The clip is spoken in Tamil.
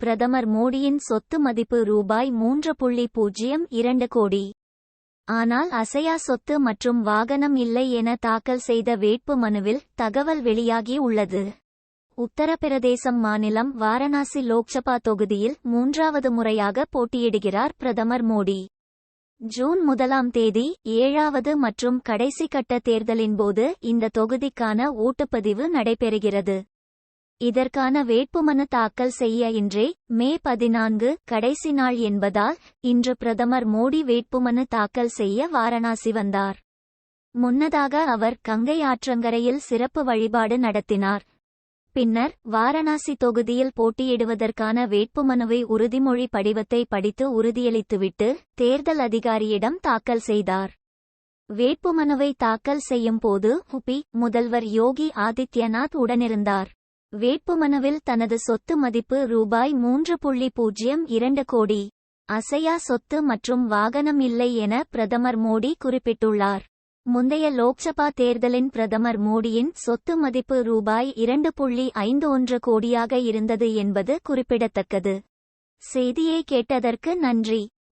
பிரதமர் மோடியின் சொத்து மதிப்பு ரூபாய் மூன்று புள்ளி பூஜ்ஜியம் இரண்டு கோடி. ஆனால் அசையா சொத்து மற்றும் வாகனம் இல்லை என தாக்கல் செய்த வேட்பு மனுவில் தகவல் வெளியாகி உள்ளது. உத்தரப்பிரதேசம் மாநிலம் வாரணாசி லோக்சபா தொகுதியில் மூன்றாவது முறையாக போட்டியிடுகிறார் பிரதமர் மோடி. ஜூன் முதலாம் தேதி ஏழாவது மற்றும் கடைசி கட்ட தேர்தலின் போது இந்த தொகுதிக்கான ஓட்டுப்பதிவு நடைபெறுகிறது. இதற்கான வேட்புமனு தாக்கல் செய்ய இன்றே மே பதினான்கு கடைசி நாள் என்பதால் இன்று பிரதமர் மோடி வேட்புமனு தாக்கல் செய்ய வாரணாசி வந்தார். முன்னதாக அவர் கங்கை ஆற்றங்கரையில் சிறப்பு வழிபாடு நடத்தினார். பின்னர் வாரணாசி தொகுதியில் போட்டியிடுவதற்கான வேட்புமனுவை உறுதிமொழி படிவத்தை படித்து உறுதியளித்துவிட்டு தேர்தல் அதிகாரியிடம் தாக்கல் செய்தார். வேட்புமனுவை தாக்கல் செய்யும் போது உபி முதல்வர் யோகி ஆதித்யநாத் உடனிருந்தார். வேட்புமனுவில் தனது சொத்து மதிப்பு ரூபாய் மூன்று புள்ளி பூஜ்ஜியம் இரண்டு கோடி. அசையா சொத்து மற்றும் வாகனம் இல்லை என பிரதமர் மோடி குறிப்பிட்டுள்ளார். முந்தைய லோக்சபா தேர்தலின் பிரதமர் மோடியின் சொத்து மதிப்பு ரூபாய் இரண்டு புள்ளி ஐந்து ஒன்று கோடியாக இருந்தது என்பது குறிப்பிடத்தக்கது. செய்தியை கேட்டதற்கு நன்றி.